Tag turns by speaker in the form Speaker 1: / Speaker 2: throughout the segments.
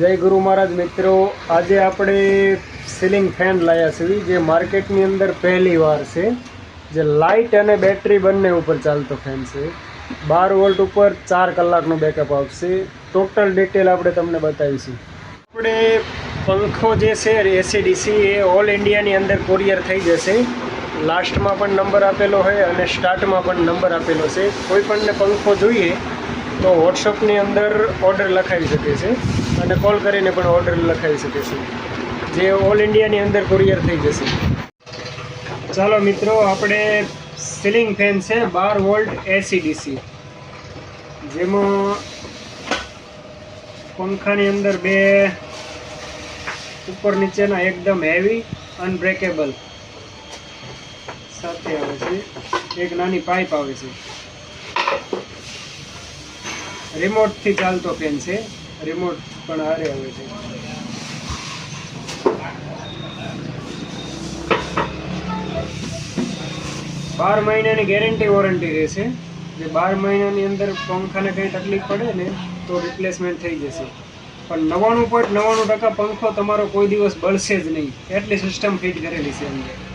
Speaker 1: જય ગુરુ મહારાજ મિત્રો. આજે આપણે સીલિંગ ફેન લાયા છીએ, જે માર્કેટની અંદર પહેલી વાર છે. જે લાઇટ અને બેટરી બંને ઉપર ચાલતો ફેન છે. બાર વોલ્ટ ઉપર ચાર કલાકનું બેકઅપ આવશે. ટોટલ ડિટેલ આપણે તમને બતાવીશું. આપણે પંખો જે છે એસીડીસી એ ઓલ ઇન્ડિયાની અંદર કોરિયર થઈ જશે. લાસ્ટમાં પણ નંબર આપેલો હોય અને સ્ટાર્ટમાં પણ નંબર આપેલો છે. કોઈ પણને પંખો જોઈએ, તો વોટ્સઅપની અંદર ઓર્ડર લખાવી શકે છે. અને કોલ કરીને પણ ઓર્ડર લખાવી શકે છે. જે ઓલ ઇન્ડિયાની અંદર કુરિયર થઈ જશે. ચાલો મિત્રો, આપણે સીલિંગ ફેન છે, બાર વોલ્ટ એસીડીસી જેમાં પંખાની અંદર બે ઉપર નીચેના એકદમ હેવી અનબ્રેકેબલ સાથે આવે છે. એક નાની પાઇપ આવે છે. રિમોટથી ચાલતો ફેન છે. રિમોટ પણ હારે હોય છે. બાર મહિનાની ગેરંટી વોરંટી રહેશે. જે બાર મહિનાની અંદર પંખાને કંઈ તકલીફ પડે ને, તો રિપ્લેસમેન્ટ થઈ જશે. પણ નવ્વાણું પોઈન્ટ નવ્વાણું ટકા પંખો તમારો કોઈ દિવસ બળશે જ નહીં. એટલી સિસ્ટમ ફિટ કરેલી છે અંદર.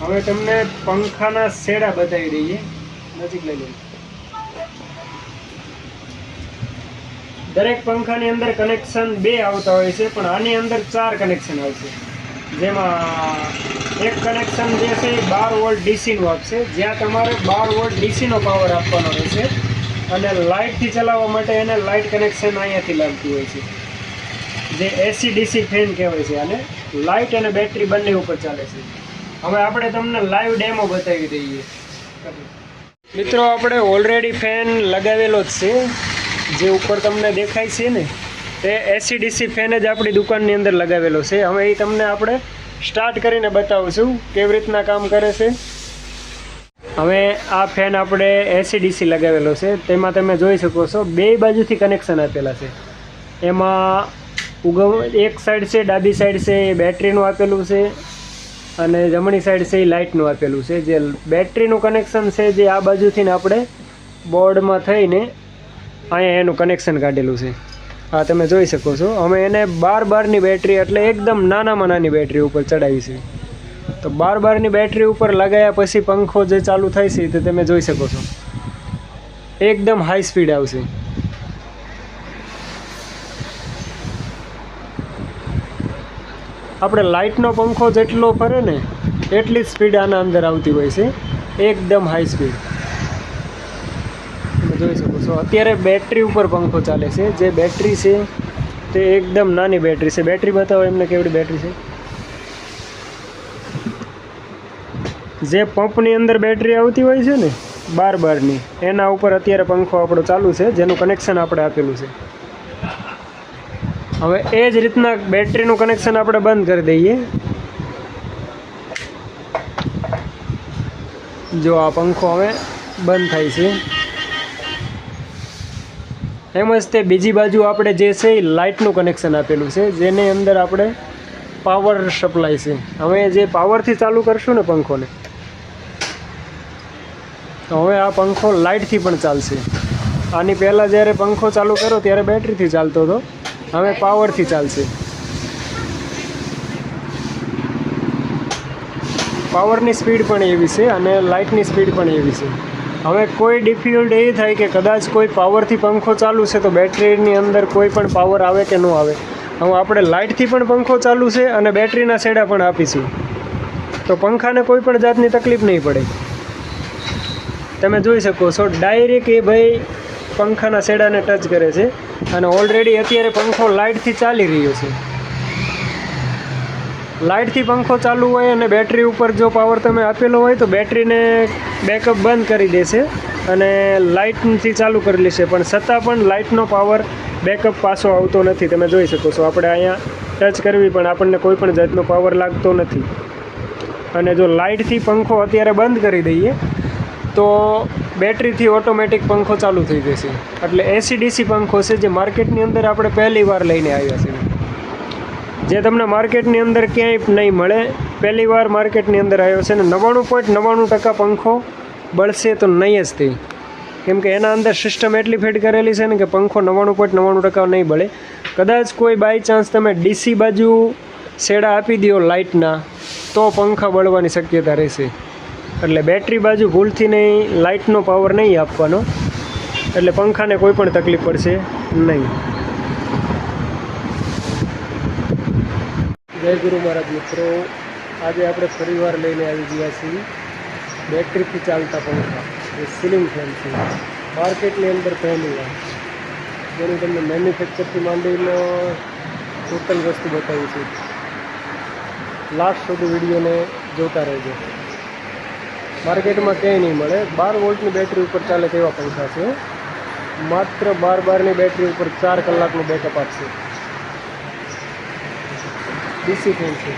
Speaker 1: હવે તમને પંખાના શેડા બતાવી દઈએ. નજીક લઈ લઈએ. દરેક પંખાની અંદર કનેક્શન બે આવતા હોય છે, પણ આની અંદર ચાર કનેક્શન આવશે જેમાં એક કનેક્શન જે છે એ બાર વોલ્ટ ડીસીનું આપશે. જ્યાં તમારે બાર વોલ્ટ ડીસીનો પાવર આપવાનો રહેશે અને લાઇટથી ચલાવવા માટે એને લાઇટ કનેક્શન અહીંયાથી લાગતું હોય છે. જે એસી ડીસી ફેન કહેવાય છે અને લાઇટ અને બેટરી બંને ઉપર ચાલે છે. હવે આપણે તમને લાઈવ ડેમો બતાવી દઈએ. મિત્રો, આપણે ઓલરેડી ફેન લગાવેલો જ છે. જે ઉપર તમને દેખાય છે ને, તે એસીડીસી ફેન જ આપણી દુકાનની અંદર લગાવેલો છે. હવે એ તમને આપણે સ્ટાર્ટ કરીને બતાવશું કેવી રીતના કામ કરે છે. હવે આ ફેન આપણે એસીડીસી લગાવેલો છે. તેમાં તમે જોઈ શકો છો, બે બાજુથી કનેક્શન આપેલા છે. એમાં ઉગમ, એક સાઈડ છે, ડાબી સાઈડ છે, એ બેટરીનું આપેલું છે. અને જમણી સાઈડ છે એ લાઇટનું આપેલું છે. જે બેટરીનું કનેક્શન છે જે આ બાજુથી ને આપણે બોર્ડમાં થઈને અહીંયા એનું કનેક્શન કાઢેલું છે. હા, તમે જોઈ શકો છો. અમે એને બાર બારની બેટરી એટલે એકદમ નાનામાં નાની બેટરી ઉપર ચડાવી છે. તો બાર બારની બેટરી ઉપર લગાવ્યા પછી પંખો જે ચાલુ થાય છે તે તમે જોઈ શકો છો. એકદમ હાઈ સ્પીડ આવશે. આપણે લાઇટનો પંખો જેટલો ફરે ને એટલી સ્પીડ આના અંદર આવતી હોય છે. એકદમ હાઈ સ્પીડ જોઈ શકો છો, અત્યારે બેટરી ઉપર પંખો ચાલે છે. જે બેટરી છે તે એકદમ નાની બેટરી છે. બેટરી બતાવો એમને કેવડી બેટરી છે. જે પંપની અંદર બેટરી આવતી હોય છે ને, બાર બારની, એના ઉપર અત્યારે પંખો આપણો ચાલુ છે, જેનું કનેક્શન આપણે આપેલું છે. હવે એ જ રીતના બેટરીનું કનેક્શન આપણે બંધ કરી દઈએ. જો આ પંખો હવે બંધ થાય છે. એમ જ તે બીજી બાજુ આપણે જે છે એ લાઇટનું કનેક્શન આપેલું છે, જેની અંદર આપણે પાવર સપ્લાય છે. હવે જે પાવરથી ચાલુ કરશું ને પંખોને, તો હવે આ પંખો લાઇટથી પણ ચાલશે. આની પહેલાં જ્યારે પંખો ચાલુ કરો ત્યારે બેટરીથી ચાલતો હતો. હવે પાવરથી ચાલશે. પાવરની સ્પીડ પણ એવી છે અને લાઇટની સ્પીડ પણ એવી છે. હવે કોઈ ડિફિકલ્ટ એ થાય કે કદાચ કોઈ પાવરથી પંખો ચાલુ છે તો બેટરીની અંદર કોઈ પણ પાવર આવે કે ન આવે. હવે આપણે લાઇટથી પણ પંખો ચાલુ છે અને બેટરીના સેડા પણ આપીશું. તો પંખાને કોઈ પણ જાતની તકલીફ નહીં પડે. તમે જોઈ શકો છો ડાયરેક્ટ એ ભાઈ પંખાના છેડાને ટચ કરે છે અને ઓલરેડી અત્યારે પંખો લાઇટથી ચાલી રહ્યો છે. લાઇટથી પંખો ચાલુ હોય અને બેટરી ઉપર જો પાવર તમે આપેલો હોય તો બેટરીને બેકઅપ બંધ કરી દેશે અને લાઇટથી ચાલુ કરી લેશે. પણ છતાં પણ લાઇટનો પાવર બેકઅપ પાછો આવતો નથી. તમે જોઈ શકો છો, આપણે અહીંયા ટચ કરવી પણ આપણને કોઈ પણ જાતનો પાવર લાગતો નથી. અને જો લાઇટથી પંખો અત્યારે બંધ કરી દઈએ, તો બેટરીથી ઓટોમેટિક પંખો ચાલુ થઈ જશે. એટલે એસી ડીસી પંખો છે જે માર્કેટની અંદર આપણે પહેલી વાર લઈને આવ્યા છીએ. જે તમને માર્કેટની અંદર ક્યાંય નહીં મળે, પહેલી વાર માર્કેટની અંદર આવ્યો છે ને નવ્વાણું પોઈન્ટ નવ્વાણું ટકા પંખો બળશે તો નહીં જ તે. કેમ કે એના અંદર સિસ્ટમ એટલી ફિટ કરેલી છે ને કે પંખો નવ્વાણું પોઈન્ટ નવ્વાણું ટકા નહીં બળે. કદાચ કોઈ બાય ચાન્સ તમે ડીસી બાજુ શેડા આપી દો લાઇટના તો પંખા બળવાની શક્યતા રહેશે. એટલે બેટરી બાજુ ભૂલથી નહીં, લાઇટનો પાવર નહીં આપવાનો. એટલે પંખાને કોઈ પણ તકલીફ પડશે નહીં. જય ગુરુ મહારાજ મિત્રો. આજે આપણે ફરીવાર લઈને આવી ગયા છીએ બેટરીથી ચાલતા પંખા. એ સીલિંગ ફેન છે. માર્કેટની અંદર પહેલી વાર. જેની તમને મેન્યુફેક્ચરથી માંડીને ટોટલ વસ્તુ બતાવી છે. લાસ્ટ સુધી વિડીયોને જોતા રહેજો. માર્કેટમાં ક્યાંય નહીં મળે. બાર વોલ્ટની બેટરી ઉપર ચાલે તેવા પંખા છે. માત્ર બાર બારની બેટરી ઉપર ચાર કલાકનું બેકઅપ આપશે. ડીસી ફેન છે.